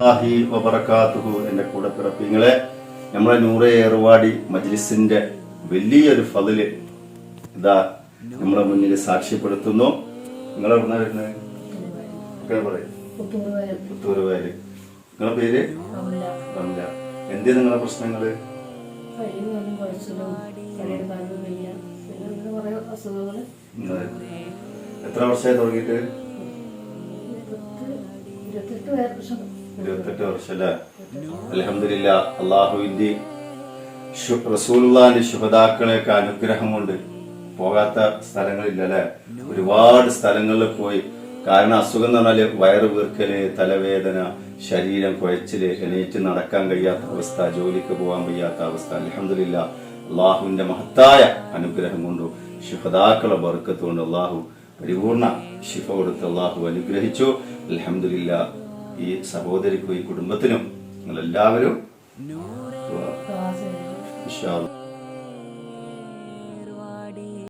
അല്ലാഹി വബറകാതുഹു എന്റെ കൂടെ പിറപ്പിങ്ങളെ നമ്മളെ നൂറെ ഏറുവാടി മജ്ലിസിന്റെ വലിയൊരു ഫതിൽ ഇതാ നമ്മളെ മുന്നിൽ സാക്ഷ്യപ്പെടുത്തുന്നു. നിങ്ങൾ എവിടുന്ന വരുന്നത് പുത്തൂര് വയൽ നിങ്ങളെ പേര്? റംല. എന്ത് നിങ്ങളെ പ്രശ്നങ്ങൾ? എത്ര വർഷമായി തുടങ്ങിയിട്ട്? ഇരുപത്തെട്ട് വർഷം. റസൂലുള്ളാന്റെ ശുഭതാക്കളെയൊക്കെ അനുഗ്രഹം കൊണ്ട് പോകാത്ത സ്ഥലങ്ങളില്ല ഒരുപാട് സ്ഥലങ്ങളിൽ പോയി. കാരണം അസുഖം എന്ന് പറഞ്ഞാൽ വയറ് വീർക്കൽ തലവേദന ശരീരം കുഴച്ചിൽ എണീറ്റ് നടക്കാൻ കഴിയാത്ത അവസ്ഥ ജോലിക്ക് പോകാൻ വയ്യാത്ത അവസ്ഥ. അലഹമില്ല അള്ളാഹുവിന്റെ മഹത്തായ അനുഗ്രഹം കൊണ്ടും ശുഭതാക്കളെ ബർക്കത്ത് കൊണ്ട് അള്ളാഹു പരിപൂർണ ശിഫ കൊടുത്ത് അള്ളാഹു അനുഗ്രഹിച്ചു. അലഹമില്ല ഈ സഹോദരിക്കും ഈ കുടുംബത്തിനും നിങ്ങളെല്ലാവരും